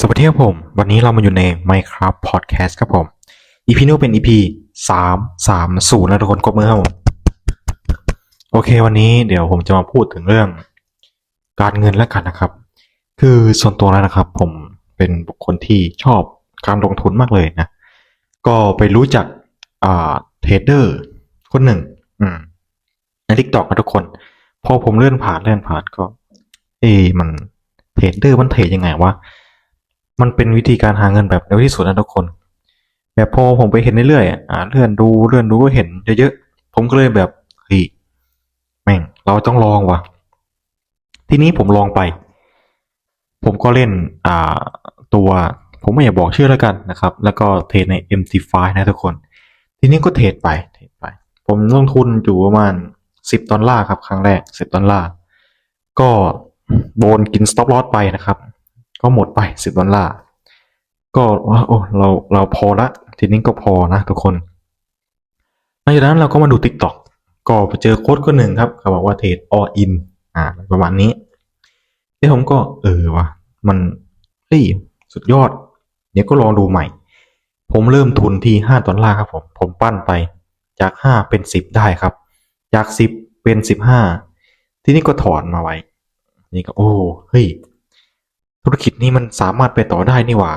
สวัสดีครับผม วันนี้เรามาอยู่ใน Minecraft Podcast ครับผม EP นี้เป็น EP สามสามศูนย์นะทุกคนกดมือครับผม โอเค วันนี้เดี๋ยวผมจะมาพูดถึงเรื่อง การเงินแล้วกันนะครับ คือส่วนตัวแล้วนะครับ ผมเป็นบุคคลที่ชอบการลงทุนมากเลยนะ ก็ไปรู้จักอ่าเทรดเดอร์คนหนึ่ง อืมใน TikTok นะทุกคน พอผมเลื่อนผ่านเลื่อนผ่านก็ เอ มันเทรดเดอร์มันเทรดยังไงวะ มันเป็นวิธีการหาเงินแบบเร็วที่สุดนะทุกคน แบบพอผมไปเห็นเรื่อยๆอ่าเลื่อนดูเลื่อนดูก็เห็นเยอะๆ ผมก็เลยแบบเฮ้ยแม่งเราต้องลองว่ะ ทีนี้ผมลองไป ผมก็เล่นอ่าตัวผมไม่อยากบอกชื่อแล้วกันนะครับ แล้วก็เทรดใน MT5 นะทุกคน ทีนี้ก็เทรดไปเทรดไป ผมลงทุนอยู่ประมาณสิบดอลลาร์ครับครั้งแรกสิบดอลลาร์ ก็โดนกิน stop loss ไปนะครับ ก็หมดไปสิบดอลลาร์ ก็ว่าโอ้เราเราพอละ ทีนี้ก็พอนะทุกคนหลังจากนั้นเราก็มาดู TikTok ก็ไปเจอโค้ดคนหนึ่งครับเขาบอกว่าเทรด all in อ่าประมาณนี้ที่ผมก็เออว่ะมันเฮ้ยสุดยอด เดี๋ยวก็ลองดูใหม่ ผมเริ่มทุนที่ห้าดอลลาร์ครับผม ผมปั้นไปจากห้าเป็นสิบได้ครับ จากสิบเป็นสิบห้าทีนี้ก็ถอนมาไว้ นี่ก็โอ้เฮ้ย ธุรกิจนี้มันสามารถไปต่อได้นี่หว่า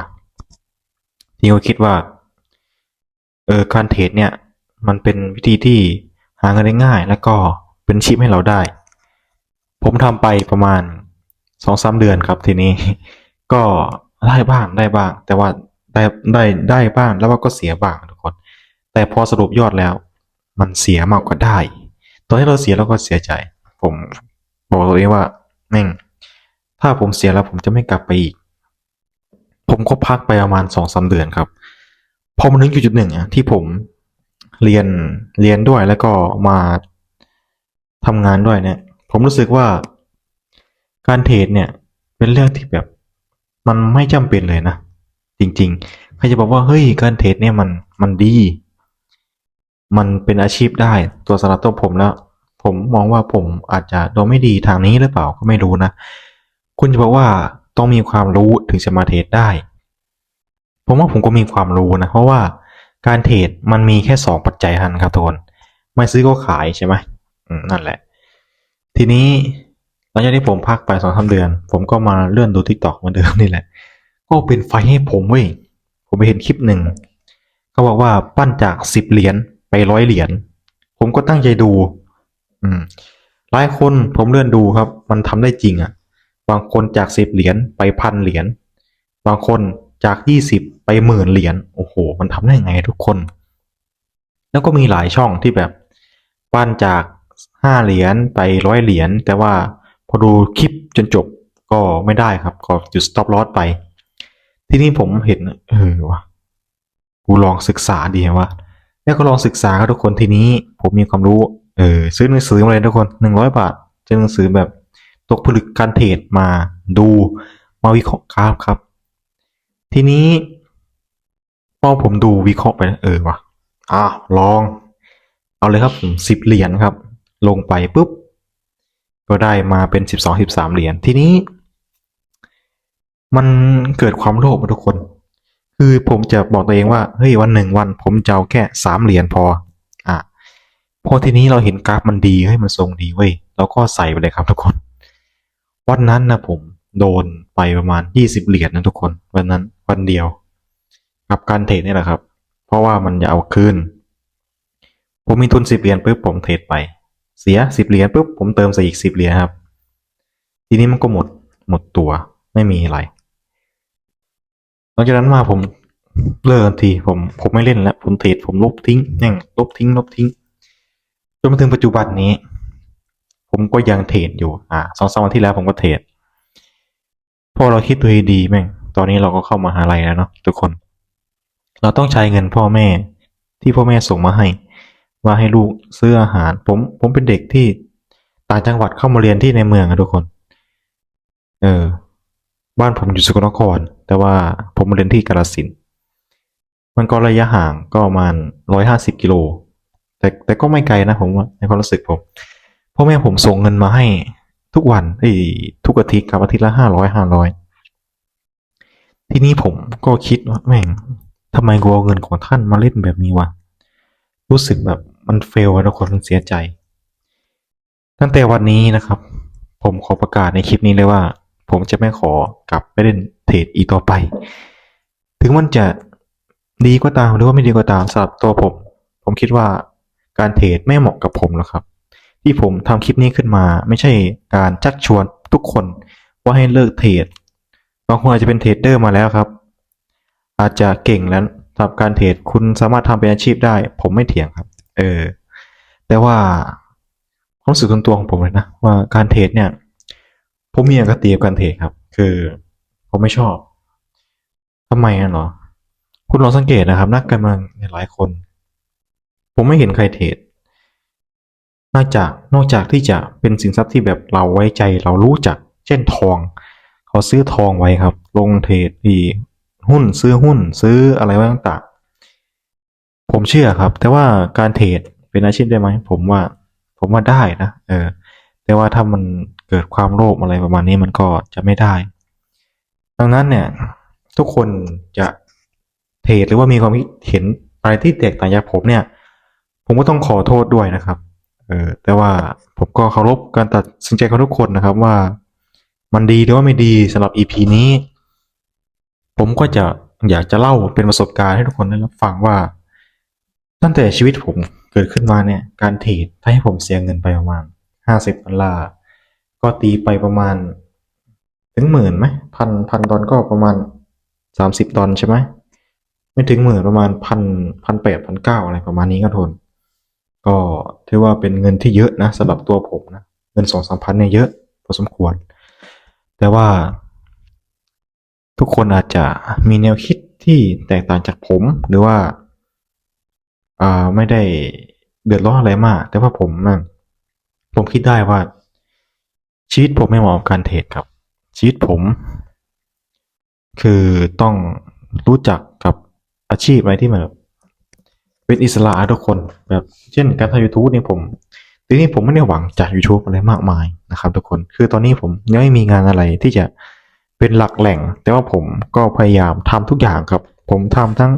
ที่เขาคิดว่า เออการเทรดเนี่ย มันเป็นวิธีที่หาเงินได้ง่าย แล้วก็เป็นชิปให้เราได้ ผมทำไปประมาณสองสามเดือนครับทีนี้ ก็ได้บ้างได้บ้าง แต่ว่าได้ได้ได้บ้างแล้วก็เสียบ้างทุกคน แต่พอสรุปยอดแล้ว มันเสียมากกว่าได้ ตอนที่เราเสียเราก็เสียใจ ผมบอกตัวเองว่าแม่ง ถ้าผมเสียแล้วผมจะไม่กลับไปอีก ผมก็พักไปประมาณสองสาเดือนครับพอมาถึงจุดหนึ่งอะที่ผมเรียนเรียนด้วยแล้วก็มาทำงานด้วยเนี่ย ผมรู้สึกว่าการเทรดเนี่ย เป็นเรื่องที่แบบมันไม่จำเป็นเลยนะ จริงๆ ใครจะบอกว่าเฮ้ยการเทรดเนี่ยมันมันดี มันเป็นอาชีพได้ตัวสำหรับตัวผมแล้ว ผมมองว่าผมอาจจะโดนไม่ดีทางนี้หรือเปล่าก็ไม่รู้นะ คุณจะบอกว่าต้องมีความรู้ถึงจะมาเทรดได้ ผมว่าผมก็มีความรู้นะ เพราะว่าการเทรดมันมีแค่สองปัจจัยหันครับทุกคนไม่ซื้อก็ขายใช่ไหมนั่นแหละ ทีนี้หลังจากที่ผมพักไปสองสาเดือน ผมก็มาเลื่อนดูทิกตอกเหมือนเดิมนี่แหละ ก็เป็นไฟให้ผมเว้ยผมไปเห็นคลิปหนึ่งเขาบอกว่าปั้นจากสิบเหรียญไปร้อยเหรียญผมก็ตั้งใจดู อืมหลายคนผมเลื่อนดูครับ มันทำได้จริงอะ บางคนจากสิบเหรียญไปพันเหรียญบางคนจากยี่สิบไปหมื่นเหรียญโอ้โห มันทำได้ไงทุกคน แล้วก็มีหลายช่องที่แบบปั้นจากห้าเหรียญไปร้อยเหรียญแต่ว่าพอดูคลิปจนจบก็ไม่ได้ครับ ก็จุด stop loss ไป ทีนี้ผมเห็น เออวะกูลองศึกษาดีวะแล้วก็ลองศึกษาครับทุกคนทีนี้ผมมีความรู้ เออซื้อหนังสือมาเลยทุกคนหนึ่งร้อยบาทเจอหนังสือแบบ ตกผลึกการเทรดมาดูมาวิเคราะห์กราฟครับ ทีนี้พอผมดูวิเคราะห์ไปเออวะอะลอง เอาเลยครับผมสิบเหรียญครับ ลงไปปุ๊บ ก็ได้มาเป็นสิบสองสิบสามเหรียญทีนี้ มันเกิดความโลภทุกคน คือผมจะบอกตัวเองว่าเฮ้ยวันหนึ่งวัน ผมจะเอาแค่สามเหรียญพอ อะพอทีนี้เราเห็นกราฟมันดีเฮ้ยมันทรงดีเว้ยเราก็ใส่ไปเลยครับทุกคน วันนั้นนะผมโดนไปประมาณยี่สิบเหรียญนะทุกคน วันนั้นวันเดียว กับการเทรดนี่แหละครับ เพราะว่ามันจะเอาคืนผมมีทุนสิบเหรียญปุ๊บผมเทรดไป เสียสิบเหรียญปุ๊บผมเติมใส่อีกสิบเหรียญครับ ทีนี้มันก็หมดหมดตัวไม่มีอะไรหลังจากนั้นมาผมเลิกทีผมผมไม่เล่นแล้วผมเทรดผมลบทิ้งแม่งลบทิ้ง ลบทิ้งจนมาถึงปัจจุบันนี้ ผมก็ยังเทรดอยู่ อ่าสองสามวันที่แล้วผมก็เทรดพอเราคิดดูดีแม่ง ตอนนี้เราก็เข้ามาหาลัยแล้วเนาะทุกคน เราต้องใช้เงินพ่อแม่ที่พ่อแม่ส่งมาให้ ว่าให้ลูกซื้ออาหาร ผมผมเป็นเด็กที่ต่างจังหวัดเข้ามาเรียนที่ในเมืองอะทุกคน เออ บ้านผมอยู่สกลนคร แต่ว่าผมมาเรียนที่กาฬสินมันก็ระยะห่างก็ประมาณร้อยห้าสิบกิโลแต่แต่ก็ไม่ไกลนะผมว่าในความรู้สึกผม พ่อแม่ผมส่งเงินมาให้ทุกวันเอ้ทุกอาทิตย์ครับอาทิตย์ละห้าร้อยห้าร้อยทีนี้ผมก็คิดว่าแม่งทำไมกูเอาเงินของท่านมาเล่นแบบนี้วะรู้สึกแบบมันเฟลอะทุกคนมันเสียใจ ตั้งแต่วันนี้นะครับ ผมขอประกาศในคลิปนี้เลยว่า ผมจะไม่ขอกลับไปเล่นเทรดอีกต่อไป ถึงมันจะดีก็ตามหรือว่าไม่ดีก็ตามสำหรับตัวผม ผมคิดว่าการเทรดไม่เหมาะกับผมหรอกครับ ที่ผมทำคลิปนี้ขึ้นมา ไม่ใช่การชักชวนทุกคนว่าให้เลิกเทรดบางคนอาจจะเป็นเทรดเดอร์มาแล้วครับ อาจจะเก่งแล้วสำหรับการเทรดคุณสามารถทำเป็นอาชีพได้ ผมไม่เถียงครับ เออ แต่ว่าความรู้สึกส่วนตัวของผมเลยนะว่าการเทรดเนี่ย ผมมีอคติกับการเทรดครับ คือผมไม่ชอบทำไมอะเหรอคุณลองสังเกตนะครับ นักการเมืองหลายคน ผมไม่เห็นใครเทรด นอกจากนอกจากที่จะเป็นสินทรัพย์ที่แบบเราไว้ใจเรารู้จัก เช่นทองเขาซื้อทองไว้ครับ ลงเทรดที่หุ้นซื้อหุ้นซื้ออะไรไว้ต่างๆผมเชื่อครับ แต่ว่าการเทรดเป็นอาชีพได้ไหมผมว่า ผมว่าได้นะเออ แต่ว่าถ้ามันเกิดความโลภอะไรประมาณนี้มันก็จะไม่ได้ ดังนั้นเนี่ย ทุกคนจะเทรดหรือว่ามีความคิดเห็นอะไรที่แตกต่างจากผมเนี่ย ผมก็ต้องขอโทษด้วยนะครับ เออแต่ว่าผมก็เคารพการตัดสินใจของทุกคนนะครับว่า มันดีหรือว่าไม่ดีสำหรับ EP นี้ ผมก็จะอยากจะเล่าเป็นประสบการณ์ให้ทุกคนได้รับฟังว่า ตั้งแต่ชีวิตผมเกิดขึ้นมาเนี่ย การเทรดถ้าให้ผมเสียเงินไปประมาณห้าสิบดอลลาร์ก็ตีไปประมาณ ถึงหมื่นไหมพันพันดอลก็ประมาณสามสิบดอลใช่ไหมไม่ถึงหมื่นประมาณพันพันแปดพันเก้าอะไรประมาณนี้ก็ทน ก็ถือว่าเป็นเงินที่เยอะนะสำหรับตัวผมนะเงินสองสามพันเนี่ยเยอะพอสมควร แต่ว่า ทุกคนอาจจะมีแนวคิดที่แตกต่างจากผม หรือว่าอ่าไม่ได้เดือดร้อนอะไรมาก แต่ว่าผมนะผมคิดได้ว่า ชีวิตผมไม่เหมาะกับการเทรดครับ ชีวิตผม คือต้องรู้จักกับอาชีพอะไรที่มันแบบ เป็นอิสระทุกคนแบบเช่นการทำ YouTube นี่ยผมทีนี้ผมไม่ได้หวังจาก YouTube อะไรมากมายนะครับ ทุกคนคือตอนนี้ผมยังไม่มีงานอะไรที่จะเป็นหลักแหล่ง แต่ว่าผมก็พยายามทำทุกอย่างครับ ผมทำทั้ง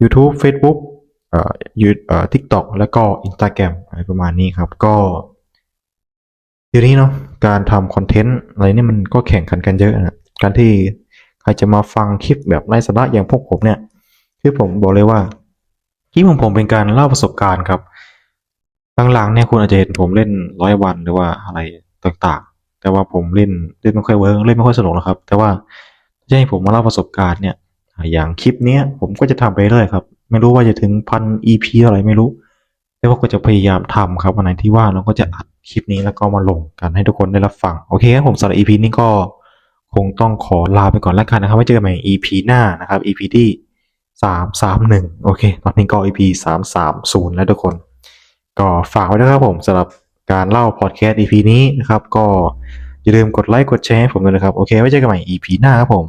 YouTube Facebook เอ่อยูเอ่อ TikTok แล้วก็ Instagram อะไรประมาณนี้ครับ ก็เดี๋ยวนี้เนาะการทำคอนเทนต์อะไรเนี่ยมันก็แข่งขันกันเยอะนะการที่ใครจะมาฟังคลิปแบบไร้สาระอย่างพวกผมเนี่ย คือผมบอกเลยว่า คลิปของผมเป็นการเล่าประสบการณ์ครับ หลังๆเนี่ยคุณอาจจะเห็นผมเล่นร้อยวันหรือว่าอะไรต่างๆ แต่ว่าผมเล่นเล่นไม่ค่อยเวิร์กเล่นไม่ค่อยสนุกหรอกครับ แต่ว่าจะให้ผมมาเล่าประสบการณ์เนี่ย อย่างคลิปเนี้ยผมก็จะทำไปเรื่อยครับ ไม่รู้ว่าจะถึงพัน EP อะไรไม่รู้ แต่ว่าก็จะพยายามทำครับวันไหนที่ว่างเราก็จะอัดคลิปนี้แล้วก็มาลงกันให้ทุกคนได้รับฟัง โอเคครับผมสำหรับ EP นี้ก็คงต้องขอลาไปก่อนแล้วกันนะครับไว้เจอกันใหม่ EP หน้านะครับ EP ที่ สามสามหนึ่งโอเค ตอนนี้ก็ EP สามสามศูนย์แล้วทุกคน ก็ฝากไว้ด้วยครับผมสำหรับการเล่าพอดแคสต์ EP นี้นะครับ ก็อย่าลืมกดไลค์กดแชร์ให้ผมด้วยนะครับ โอเค ไว้เจอกันใหม่ EP หน้าครับผม